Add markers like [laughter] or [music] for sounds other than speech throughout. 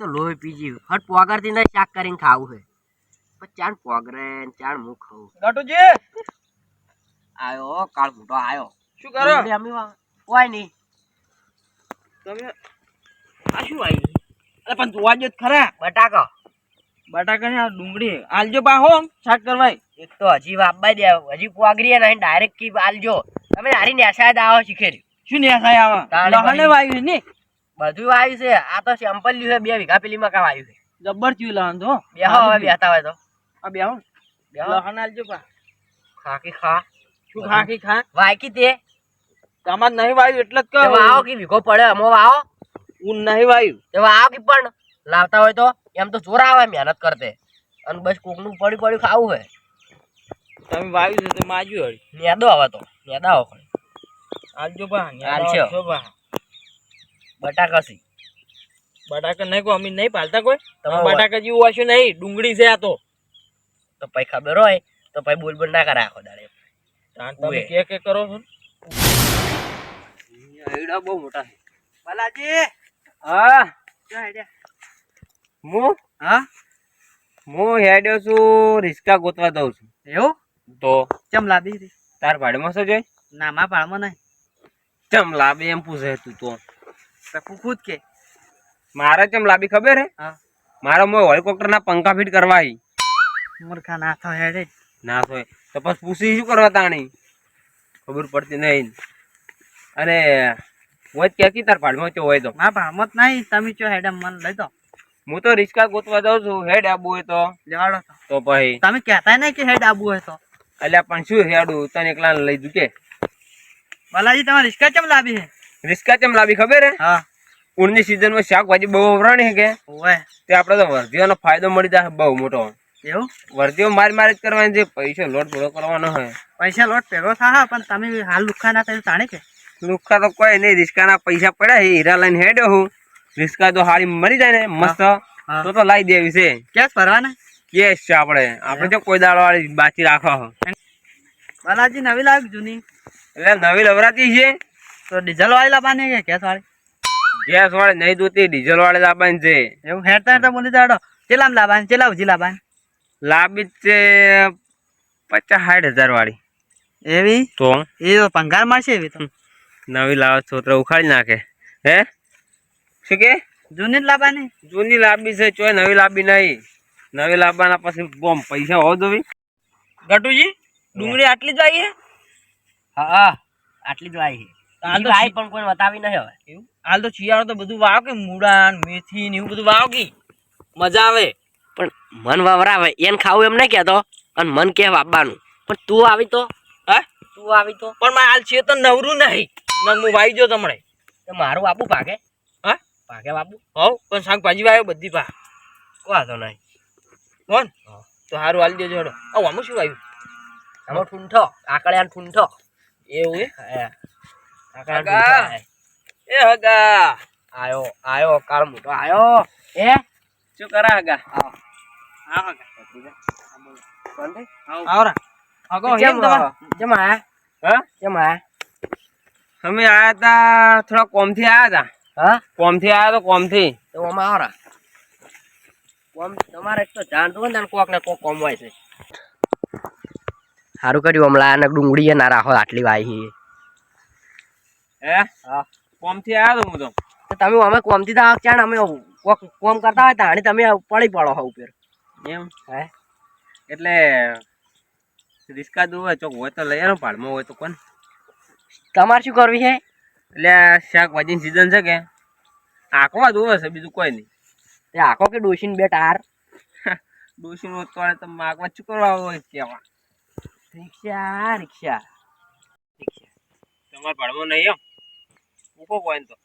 તો લોહી પીજી હટ પોગરથી ને શાક કરીને ખાવું પણ ચાણ પોગરે ચાણ હું ખાવું ગટુજી આયો કાળ મોટો આયો. શું કરો? અમી કોઈ નહીં. તમે આ શું આવી અરે પણ જોવા જો ખરા. બટાકા. બટાકા ને આ ડુંગળી. આલજો બાહો શાક કરવાય. એક તો હજી વાપબાઈ દે. હજી પોગરી ને ડાયરેક્ટ કી આલજો. તમે હારી નેસાય આવો શીખેરી શું ને થાય આવા લહણે. વાયુ ને? બધું આવ્યું છે. આ તો સેમ્પલ લ્યું છે બે વીઘા પેલી મકા આવ્યું છે. જબ્બર થયું લહન તો. બે હવે બેતા હોય તો. આ બે બે લહન આલજો પા ખાકી ખા. શું ખાકી ખા? વાયકી તે તમાર નહીં વાયું એટલે જ તેમાં આવો કે વીઘો પડે અમો આવો. હું નહીં વાયું. તો આવો કે પણ. લાવતા હોય તો. એમ તો જોર આવે મહેનત કરતે. અને બસ કોકનું પડી પડી ખાવું હોય. તમે વાયું છે તો માજ્યું હળી. નેદો આવે તો. નેદા આવો આલજો પા. આલજો. પા બટાકાસી બટાકા નહીં કો અમે નહીં પાલતા કોઈ? તમે બટાકા જેવું હશે નહીં ડુંગળી છે આ તો. તો પછી ખબર હોય તો પછી બોલ બોલ ના કરે આખો દાડે તમે કે કે કરો છો એડા બહુ મોટા છે. બાલાજી! હા? હા? હું? હું હેડ્યો છું રિસ્કા ગોતવા દઉં છું. એવું? તો? ચમ લાવી તાર ભાડમાં શું જોઈ ના મા પાડમાં નહીં. ચમ લાવી એમ પૂછે તું તો. તો ખુદ કે. મારે કેમ લાવી ખબર હે? મારો મો હેલિકોપ્ટર ના પંખા ફીટ કરવા હી. મૂર્ખા ના થો હેડે. ના તો તો પછી પૂછી શું કરવા તાણી? ખબર પડતી નહીં. અને હોય કે કી તાર ભાડમાં ચો હોય તો? ના પાડમાં જ નહીં. તમે ચો હેડ મન લઈ દો. હું તો રિસ્કા ગોતવા જાઉં છું. હેડ આબુ હોય તો. લેવાડો તો. ભાઈ તમે કહેતા નહીં કે હેડ આબુ હોય તો. અલ્યા પણ શું હેડું? તને એકલા લઈ દુકે બાલાજી તમારે રિસ્કા ચમ લાવી છે રિસ્કા કેમ લાવી ખબર હે? હા. ઊંડની સિઝનમાં શાકભાજી બહુ વપરાણી હે કે? ઓય તે આપણે તો વર્ધીઓનો ફાયદો મળી જાય બહુ મોટો. એવું? વર્ધીઓ મારી મારી જ કરવાની છે પૈસો લોટ ભેગો કરવાનો હોય પૈસા લોટ ભેગો થા પણ તમે હાલ લુખા ના થયું તાણે કે? લુખા તો કોઈ નહીં રિસ્કાના પૈસા પડ્યા હીરા લઈને હેડ્યો હું. રિસ્કા તો હારી મરી જાય ને મસ્ત. તો તો લાવી દેવી છે. કેસ ભરવાના? કેસ છે આપણે. આપણે જો કોઈ દાડો વાળી બાકી રાખો બાલાજી નવી લાવી જૂની? એટલે નવી લવરાતી છે. તો ડીઝલ વાળી લાવવાની કે ગેસ વાળી? ગેસ વાળી નહીં દોતી ડીઝલ વાળી લાવવાની છે. એવું હેડતા હેડતા બોલી દાડો ચેલામ લાવવાની ચેલા ઉજી લાવવાની? લાંબી છે પચાસ સાઠ હજાર વાળી. એવી? તો? એ તો પંગાર મારશે એવી તો. નવી લાવો છોતરા ઉખાડી નાખે. હે? શું કે? જૂની જ લાવવાની? જૂની લાંબી છે ચોય નવી લાંબી નહીં. નવી લાવવાના પછી બોમ પૈસા હોવ જોવી ગટુજી ડુંગળી આટલી જ આવી હા? હા આટલી જ વાય હાલ તો વાય પણ કોઈ બતાવી નહીં હવે. એવું? હાલ તો શિયાળો તો બધું વાવ કે મૂળા ને મેથી ને એવું બધું વાવ કે મજા આવે. પણ મન વાવરાવે એને ખાવું એમ નહીં કહેતો અને મન કે વાપવાનું પણ તું આવી તો? હા? તું આવી તો? પણ મારે હાલ છે તો નવરું નહીં. નગ હું વાઈ જો તમને તો મારું બાપુ ભાગે? હા? ભાગે બાપુ? હોવ પણ શાકભાજી વાયો બધી પા વાંધો નહીં. કોણ? તો સારું હાલ દેજો હેડો. આવું આમાં શું આવ્યું આમાં ઠૂંઠો આકળ્યા ઠૂંઠો. એવું એ હે. આકળિયાનો કાકા. ઠૂંઠો હે. એ હગા. આયો આયો કાળ મોટો આયો. એ? શું કરા હગા? આવો. હા હગા? આવરા હગો કેમ તમાર? કેમ આયા? હા? કેમ આયા? અમે આયા તા થોડા કોમથી આયા તા. હા? કોમથી આયા તો કોમથી. તો આમાં આવરા કોમ તમારે તો જાણતું ને કોક ને કોક કોમ હોય છે. સારું કર્યું હમણાં ડુંગળી ના રાખો આટલી વાઈ હે? હા કોમથી આયા તો હું તો? તો તમે અમે કોમથી તો ચાણ અમે કોમ કરતા હોય તાણી તમે પડી પડો હો ઉપર. એમ? હે? એટલે રિસ્કા દો હોય ચોક હોય તો લઈ આવો ભાડમાં હોય તો કોણ? તમારે શું કરવી છે? એટલે શાકભાજીની સિઝન છે કે? આંકવા દુવે છે બીજું કોઈ નહીં. તે આખો કે ડોશીને બે ટાર? [laughs] ડોશીનું તોડે તો માગવા શું કરવા હોય કેવા? રિક્ષા રિક્ષા. રિક્ષા. તમારે ભાડમાં નહીં એમ મૂકો કોઈ તો.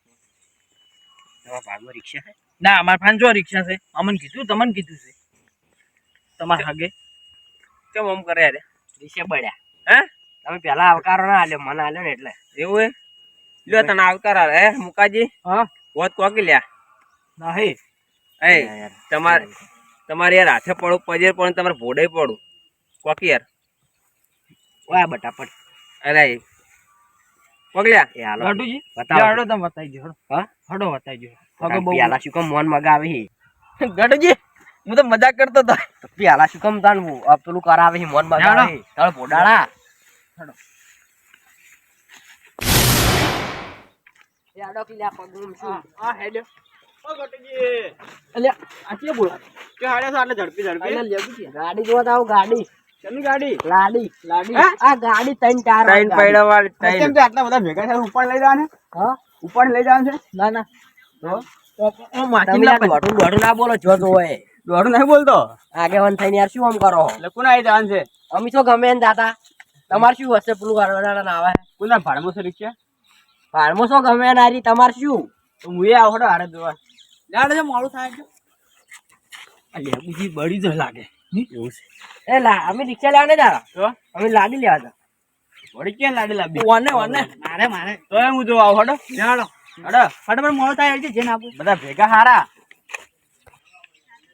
ભાગમાં રિક્ષા છે? ના અમારે પાંચસો રિક્ષા છે? અમને કીધું તમને કીધું છે. તમારે હાગે. કેમ આમ કરે અરે રિક્ષા બળ્યા હે? તમે પેલા આવકારો ના આલ્યો મને આલ્યો ને એટલે. એવું એ લ્યો તને આવકાર આલે હે મુકાજી. હા. હોત કોકી લ્યા. નહીં. એ તમારે તમારે યાર હાથે પડું પજે પણ તમારે ભોડે પડું કોકી યાર. ઓય બટાપટ. અરે પગલ્યા? એ હાલો. ગટુજી બતાવો. હડો તમે બતાવી દો હા? હડો બતાવી દો હગો બહુ પેલા શું કામ મોન મગાવે છે [laughs] ગડુજી હું તો મજાક કરતો હતો. પેલા શું કમ તાનવું આ પેલું કરાવે છે મોન બગાડે ચાલ ભોડાળા. યાડો કિલ્લા પગનું શું આ હેડ ઓ ગટજી. અલ્યા આ કે બોલા કે હાડે તો ઝડપી ઝડપી. ગાડી જોવા આવું ગાડી. ગાડી? લાડી લાડી. આ ગાડી ત્રણ ચાર ત્રણ પૈડા વાળી ત્રણ. તે આટલા બધા ભેગા થઈને ઉપર લઈ જવાને? હા? ઉપર લઈ જવાનું છે? ના ના. તો ઓ તમે યાર દોઢું દોઢું ના બોલો જો જોવે દોડું નહીં બોલતો? આગેવાન થઈને યાર શું આમ કરો? એટલે આવી જવાનું છે? અમે તો ગમે જાતા તમારે શું હશે? પેલું ગરવાડા ના આવે. કોના ભાડમો છે રિક્ષા? ભાડમો શું ગમે એને હારી તમારે શું? હું એ આવડો હારે જોવા. લાડે મોડું થાય છે. અલ્યા બીજી બળી જ લાગે. એવું છે. એ લા અમે રિક્ષા લેવા નહીં તો? અમે લાડી લેવા હતા. વળી ક્યાં લાડી લાવી? વાને વાને મારે મારે. તો હું જો આવ હડો. જાડો હડો. ફટાફટ મોડું થાય છે જેને આપું. બધા ભેગા હારા.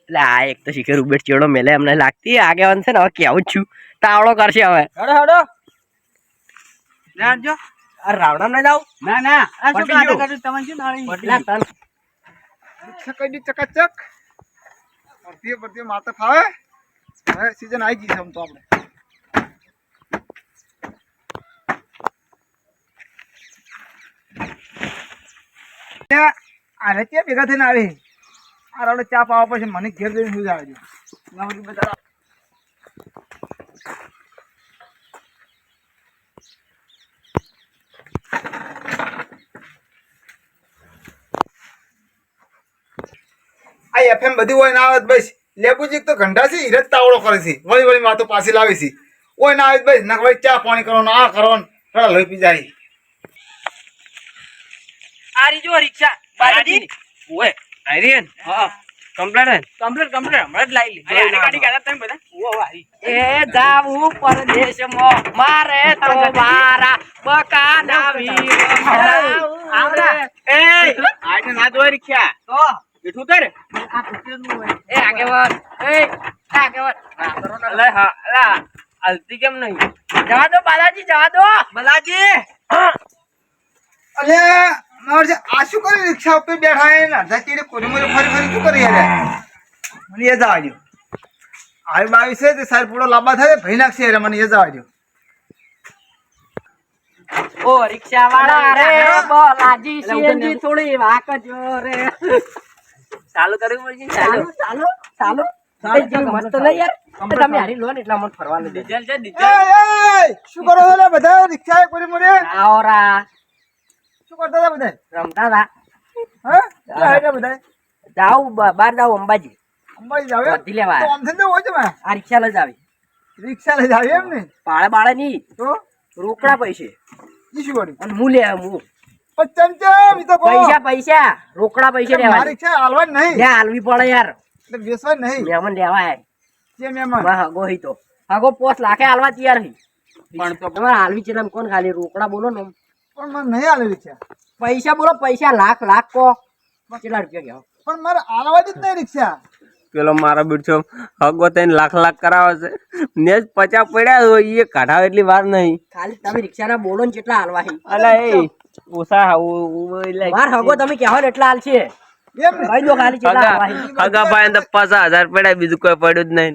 એટલે આ એક તો શિખર ઉબેટ ચેડો મેલે અમને લાગતી આગેવાન છે ને હવે કેવું જ છું. તાવડો કરશે હવે. હડો હડો. જાડજો આ રાવણા ના જાવ ના ના. આ શું કાઢે તમને શું નાળી? એટલે તન. કઈ ચકાચક. ભરતીએ ભરતીએ માતા ફાવે. હવે સીઝન આવી છે આમ તો આપણે. આને ત્યાં ભેગા થઈને આવે. આ રાવડે ચા પાવા પછી મને ઘેર જઈને સુઈ આવે છે બધું આ એફએમ બધી હોય ના આવે તો બસ. લેબુજી તો ઘંટા છે હીરજ તાવડો કરે છે. વળી વળી માતો પાછી લાવે છે. ઓય ના આવી ભાઈ બસ ના ચા પાણી કરવાનું આ કરવાનું થોડા લઈ પી જાય. આ રીજો રિક્ષા. બાજી ઓય આર્યન હા કમ્પ્લેટ કમ્પ્લેટ કમ્પ્લીટ. હમણાં જ લાવી લી અરે, ગાડી કાઢા તમે બધા? ઓ વારી એ જાવું પરદેશમાં. મારે તો મારા બકાના વીર આવરા એ આને ના જોઈ રિક્ષા. તો બેઠું તારે? એ આગે હોય એ આગેવાન. એ લે હા, કરો અલા હલતી કેમ નહીં? જવા દો બાલાજી જવા દો. બાલાજી! અલે મારે આ શું કરી રિક્ષા ઉપર બેઠા હે? ને અડધા ચીડે કોરી મોરી ફરી ફરી શું કરી યાર મને એ જવા દો આવી બાવી છે તે સાર પૂરો લાંબા થાય ભઈ નાખશે યાર મને એ જવા દો ઓ રિક્ષા વાળા રે બોલાજી સીએનજી થોડી વાકજો રે. ચાલુ કરવું પડશે ચાલુ. ચાલુ ચાલુ જેવી મસ્ત નહીં યાર તમે હારી લો એટલા મને ફરવાનું ડીઝલ છે ડીઝલ. શું કરો છો બધા? રિક્ષા કોરી મોરી? આવરા શું કરતા હતા બધા? રમતા હતા. હા? બધા? જાવ બ- બાર જાવ અંબાજી. અંબાજી જાવે વધી લેવા તો હોય છે આ રિક્ષા લઈ જાવી રિક્ષા લઈ જાવે એમ ને? પાળે બાળે નહીં. તો? રોકડા પૈસે. ઈ શું કર્યું? અને હું લે હું તો પૈસા પૈસા. રોકડા પૈસે મારી લેવા રિક્ષા નહીં. લે હાલવી પડે યાર. નહીં. લેવા જે વાહ તો. હગો પોસ લાખે હાલવા તૈયાર હી. પણ તો તમારે હાલવી છે કોણ ખાલી? રોકડા બોલો ને પણ મને નહીં હાલે રિક્ષા પૈસા બોલો પૈસા લાખ લાખ કો. કેટલા રૂપિયા પણ મારે હાલવાની જ નહીં રિક્ષા. પેલો મારો બીડછો હગો થઈને લાખ લાખ કરાવે છે. ને જ પચાસ પડ્યા હોય એ કાઢાવે એટલી વાર નહીં. ખાલી તમે રિક્ષાના બોલો ને કેટલા હાલવા હી. અલા એ માર હગો તમે કહેવો એટલા હાલ છે. એમ ને? ખાલી કેટલા હગા ભાઈ તો પચાસ પડ્યા બીજું કોઈ પડ્યું જ નહીં.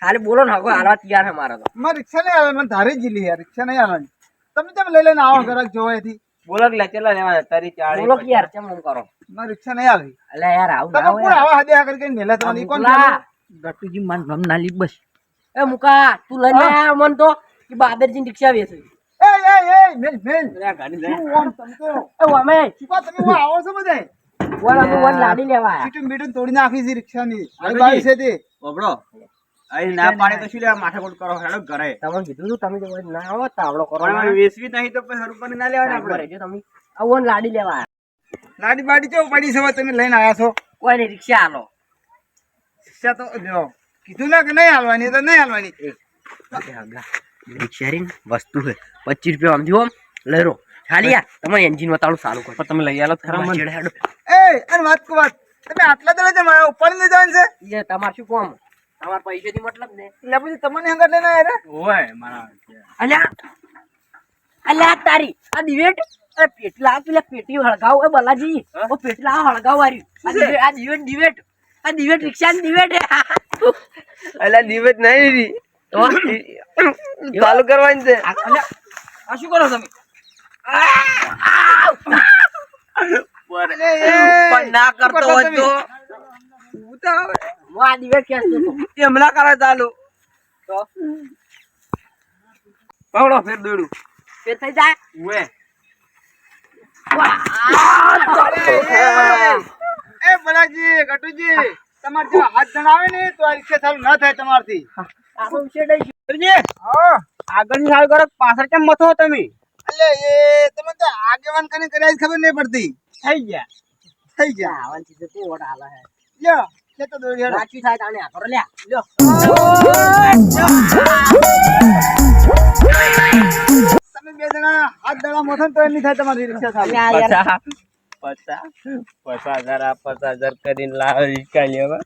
ખાલી બોલો ને હગો હાલવા તૈયાર છે મારા તો. મારે રિક્ષા નહીં હાલે મને ધારી જીલી યાર રિક્ષા નહીં હાલવાની. તમે તમે લઈ લઈને આવો ઘરાક જોવાથી બોલો કે ચેલા તારી બોલો કે યાર કેમ કરો? મારે રિક્ષા નહીં આવી અલ્યા યાર આવું તમે કોણ આવા હદે આ કરી મેલે તમારી કોણ મુકલા. ગટુજી માન ના લી બસ. એ મુકા તું લઈને આયા મન તો કે બાદરજી રિક્ષા વેચે. એ એ એ મેલ મેલ આ ગાડી લઈને શું ઓમ તમે તો એ અમે શીખવા તમે હું આવો છો બધાય વન અમે વન લાડી લેવા સીટું બીટું તોડી નાખી છે રિક્ષાની બાબુજી. બાવી છે તે ઓબળો અહીં ના પાડે તો શું લેવા માથાકૂટ કરો હેડો ઘરે તમે કીધું તું તમે જો ના આવો તાવડો કરો વેચવી નહીં તો પછી હરુપા ના લેવાના આપણે આપણે રહેજો તમે આવો લાડી લેવા લાડી બાડી તો પડી છે તમે લઈને આવ્યા છો કોઈ નહીં રિક્ષા હાલો રિક્ષા તો જો કીધું ના કે નહીં હાલવાની તો નહીં હાલવાની રિક્ષા વસ્તુ છે. પચીસ રૂપિયા આમ જીવો લઈ રહો. ખાલી યાર તમે એન્જિન વતાડું સારું કરો તમે લઈ આલો ખરા મને. ચેડે હેડો. એ અને વાત કો વાત. તમે આટલા દડે છે મારા ઉપર ને જવાનું છે. ઈ તમાર શું કોમ? પૈસે થી મતલબ ને. એટલે પછી તમને હંગાત લેના આયા રે ઓય મારા અલ્યા અલ્યા આ તારી આ દિવેટ. અરે પેટલા પેલા પેટી હળગાવ એ બલાજી. ઓ પેટલા આ હળગાવ વાર્યું આ દિવેટ આ દિવેટ આ દિવેટ રિક્ષા દિવેટ. અલ્યા દિવેટ નહીં રી [coughs] ચાલુ કરવાની છે. આ શું કરો તમે? પણ ના કરતો હોય તો? હું આ હતો? એમ ના કરે ચાલુ. પકડો ફેર દોડું ફેર થઈ જાય? ઉએ એ બલાજી ગટુજી તમારે જો હાથ જણાવે ને તો આ રિક્ષા ચાલુ ના થાય તમારથી. આગળની સાલ કરો. પાછળ કેમ મથો તમે? એટલે એ તમે તો આગેવાન કરીને કર્યા ખબર નહીં પડતી. થઈ ગયા. થઈ ગયા. આવન ચીજ તો ઓટ આલે હે. લ્યો ખેતો દોડી હેડો. થાય આ કરો લ્યા. લ્યો. તમે બે જણા હાથ દડા મોથો તો એ નહીં થાય તમારી રિક્ષા ચાલુ પચાસ પચાસ હજાર આ પચાસ હજાર કરીને લાવે રિક્ષા લેવા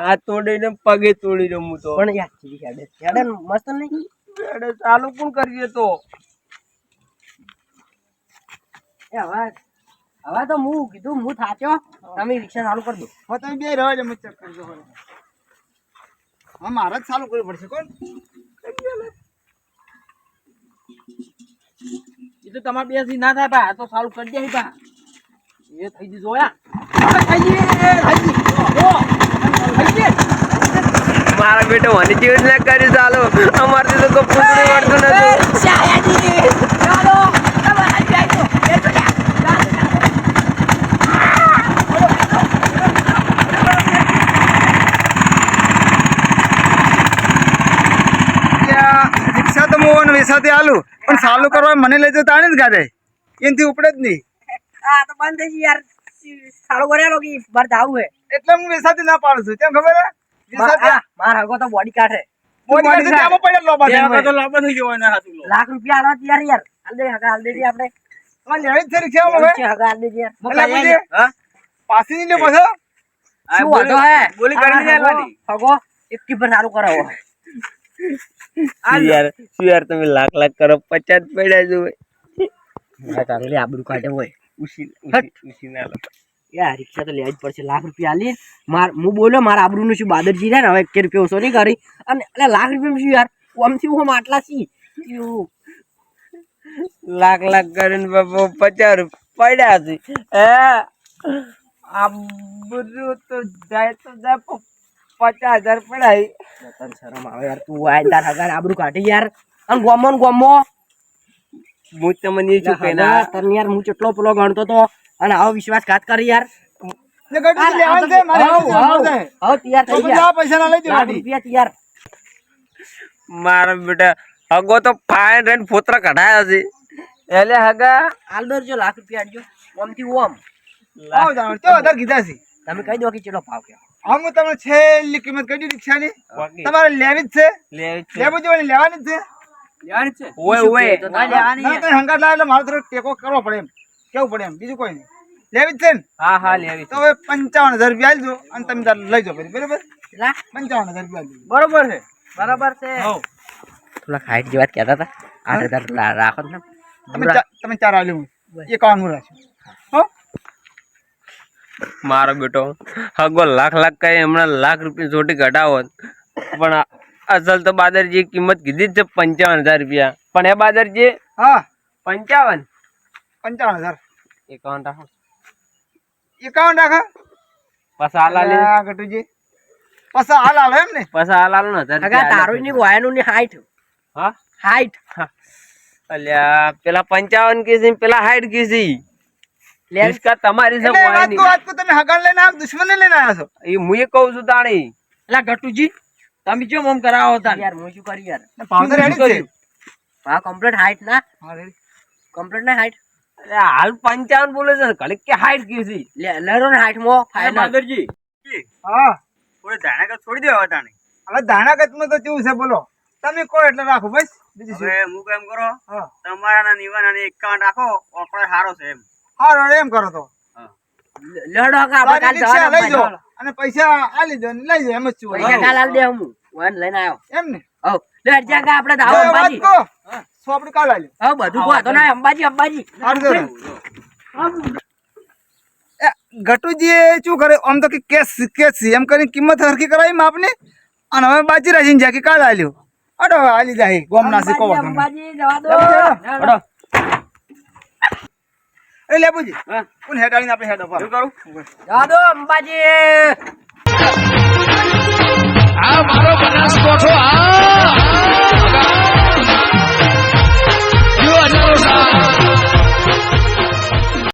આ તોડીને પગે તોડી દઉં હું તો. પણ યાર હેડે હેડે ને મસ્ત નહીં? અરે ચાલુ કોણ કરીએ તો? હવે હવે તો હું કીધું હું થાચ્યો. તમે રિક્ષા ચાલુ કરી દો. હવે તમે બે રહો એટલે ચેક કરજો હવે. હવે મારે જ ચાલુ કરવું પડશે. કોણ? એ તો તમારે બેસી ના થાય પા તો સારું કરી દે પા એ થઈ ગયું જોયા થઈ ગઈ થઈ ગઈ જો, થઈ ગઈ મારા બેટો મને જેવું ના કરી ચાલો. અમારથી તો કોઈ પૂછડી વળતું નથી. રિક્ષા તો હું વેસાથી આલું. પણ સાલું કરવા મને લઈ જતા ને જ ગાડે એનાથી ઉપડે જ નહીં. આ તો બંધ થઈ યાર. સારું કર્યા જાવું હે એટલે હું વેસાથી ના પાડું છું. કેમ ખબર હે માર માર હગો તો બોડી કાઢે બોડી કાઢી આમાં પડે લોબા બે થઈને વખત તો લાંબો થઈ ગયો એના હાથું લો. લાખ રૂપિયા આલો યાર યાર. હાલ દે હગા હાલ દેજે આપણે. લેવી જ છે રિક્ષામાં હવે હગા હાલ દેજે યાર. એટલે પછી હા? પાછી નહીં લે પાછો. આ શું વાંધો હે? બોલી કરી દે આલવાની. હગો એકટી પર સારું કરાવો. યાર શું યાર તમે લાખ લાખ કરો પચાસ પડ્યા જો તારું કાઢે હોય. ના યાર રિક્ષા તો લેવા જ પડશે. લાખ રૂપિયા આલી. માર હું બોલ્યો મારા આબરૂનું શું બાદરજી રહ્યા ને? હવે એક રૂપિયા ઓછો નહીં કરી. અને એટલે લાખ રૂપિયા શું યાર? આમથી હું આટલા સી? લાખ લાખ કરીને બાપુ પચાસ રૂપિયા પડ્યા છે. હે? આબરૂ તો જાય તો જાય પચાસ હજાર પડાય. તને શરમ આવે યાર. તું આય તાર હજાર આબરૂ કાઢી યાર. અને ગોમો ને ગોમો. હું તમને શું કહીને તને યાર હું કેટલો પેલો ગણતો તો અને આવો વિશ્વાસઘાત કરી યાર. મારે બેટા હગો તો ફાઈન રેન ફોતરા કઢાયા છે. એટલે હગા. હાલ દોરજો લાખ રૂપિયા આડજો. ઓમ આવો જાણો ચો વધારે કીધા છે? તમે કહી દો કે ચેલો ભાવ કે હા હું તમને છેલ્લી કિંમત કહી દીધી રિક્ષાની. તમારે લેવી જ છે. લેવી છે. લેવું જોઈએ લેવાની જ છે. લેવાની છે. ઓય ઓય. તો તારે લેવાની ના તો હંગાત લાવે એટલે મારે થોડો ટેકો કરવો પડે એમ. કેવું પડે એમ? બીજું કોઈ નહીં. લેવી જ છે ને? હા હા લેવી તો હવે પંચાવન હજાર રૂપિયા આલજો અને તમે તાર લઈ જાઓ પછી બરાબર? પંચાવન હજાર રૂપિયા બરોબર છે. બરાબર છે. થોડા હાઈટ જેવા કહેતા હતા. આઠ હજાર રાખો ને. તમે તમે ચાર આલ્યું એકાવન હું હો મારો બેટો હગો લાખ લાખ કઈ હમણાં લાખ રૂપિયા ચોટી ઘટાવો પણ અસલ તો બાદરજી કિંમત કીધી જ છે પંચાવન હજાર રૂપિયા. પણ એ બાદરજી? હા. પંચાવન? પંચાવન હજાર. એકાવન રાખો. એકાવન રાખો. પાછા હાલ આલી અલ્યા, ગટુજી પાછા હાલ હાલ એમ ને? પાછા હાલ હાલ ને હજાર તારું ની વાયનું ની હાઈટ હા? હાઈટ અલ્યા પેલા પંચાવન કીધી પેલા હાઈટ કીધી. લેન્સ તમારી છે વાત કો તમે હગાન લઈને આમ દુશ્મન લઈને આવ્યા છો? એ હું એ કહું છું તાણી. એટલે ગટુજી તમે જો આમ કરાવો હતા યાર હું શું કરી યાર? પાવડર રેડી જ છે? હા કમ્પ્લીટ હાઈટ ના. કમ્પ્લીટ ના હાઈટ અરે હાલ પંચાવન બોલે છે. કલે કે હાઈટ કી છે? લે લેરો ને હાઈટ મો ફાઈલ બાદરજી હા. થોડી ધાણા છોડી દેવા તાણે હવે દાણાગતમાં તો કેવું છે બોલો? તમે કો એટલે રાખો બસ. બીજું શું? હવે હું કેમ કરો? હા. ના નિવાના ને એકાઉન્ટ રાખો ઓકળો સારો છે એમ. હારો એમ કરો તો. લેડો શું કરે આમ તો કે કેસ કેસ એમ કરીને કિંમત હરખી કરાવી માપની અને હવે બાજી રાજીને જા કે કાલ આલ્યો. અડો આલી જાય ગોમના સે કોવા અંબાજી જવા દો. એ લેબુજી હા. કોણ હેડાડીને આપણે હેડ અપા કરું? જાદો અંબાજી. આ મારો બનાસ કોઠો આ.